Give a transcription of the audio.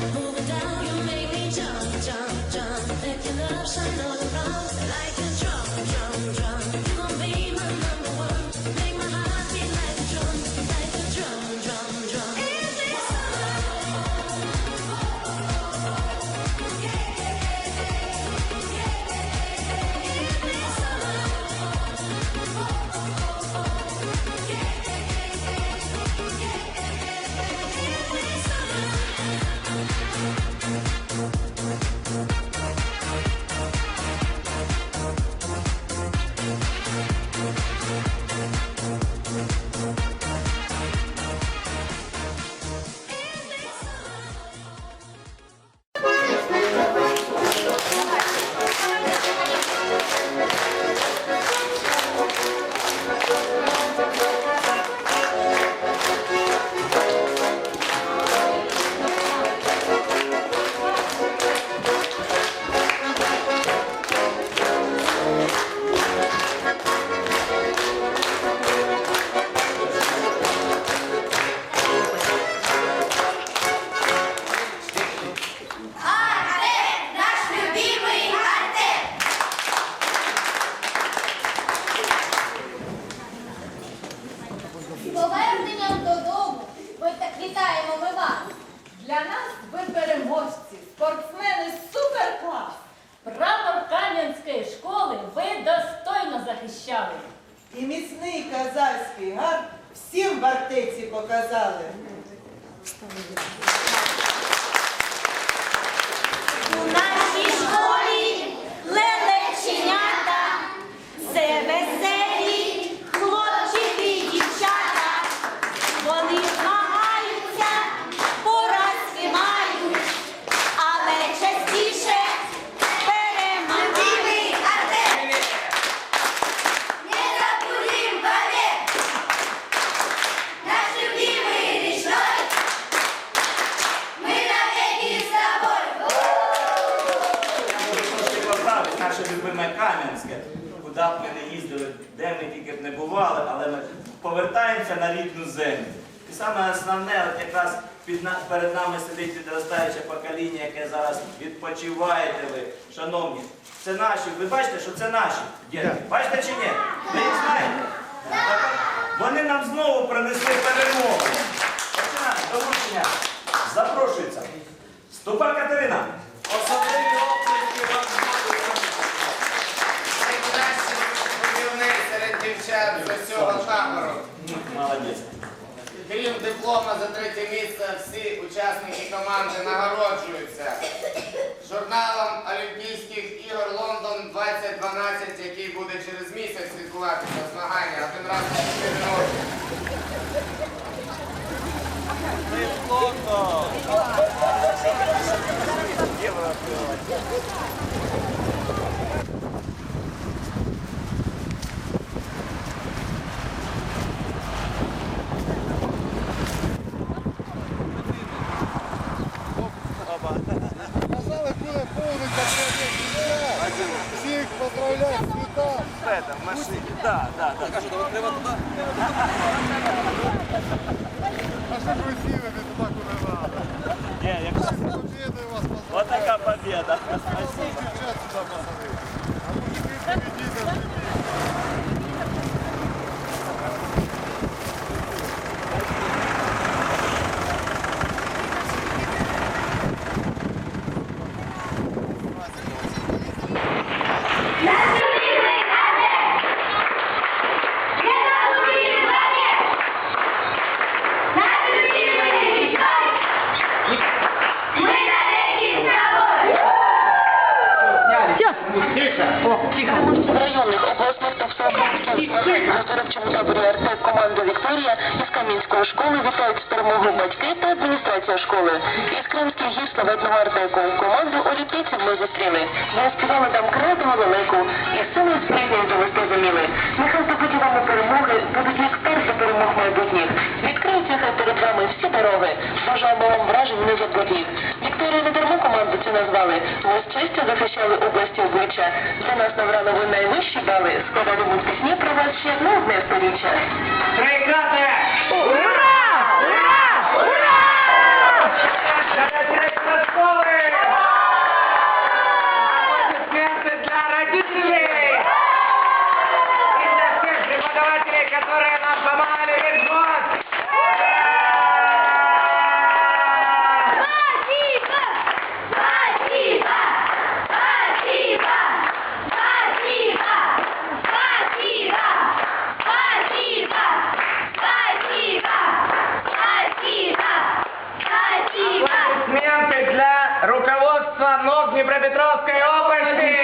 Moving down, you make me jump, jump, jump. Let your love shine all around. З поверненням додому ми так вітаємо ми вас. Для нас ви переможці, спортсмени суперклас. Прапор Кам'янської школи ви достойно захищали. І міцний казацький гард всім в артеці показали. Їздили, де ми тільки б не бували, але ми повертаємося на рідну землю. І саме основне, от якраз під на- перед нами сидить підростаюче покоління, яке зараз відпочиваєте ви, шановні. Це наші, ви бачите, що це наші діти. Бачите чи ні? Ви їх знаєте? Вони нам знову принесли перемогу. Серед дівчат з усього табору. Молодець. Крім диплома за третє місце, всі учасники команди нагороджуються журналом Олімпійських ігор Лондон 2012, який буде через місяць відбуватися змагання один раз на 4 роки. Казали, Поздравляю, Так, А що ж ви сіли не туди, куди треба? Ні, як... Побєдою вас поздравляю. Ось така побіда. Всіх районних обласних та всеукраїнських в оздоровчому таборі РТ команда Вікторія із Кам'янської школи вітають з перемогою батьки та адміністрація школи. Із кримських гір славетного артеку команду олімпійців ми зустріли. Ми співали там крадемо велику і силою спільною довести зуміли. Нехай здобуті вами перемоги будуть як перші перемог майбутніх. Відкриються хай перед вами всі дороги. Бажаємо вам вражень незабутніх. Не дарма команду цю назвали. Ми з честю захищали області обличчя. За нас набрали ви найвищі бали. Складатимуть пісні про вас ще не одне сторіччя. Прекрати! Ура! Ура! Таганок Дніпропетровської області.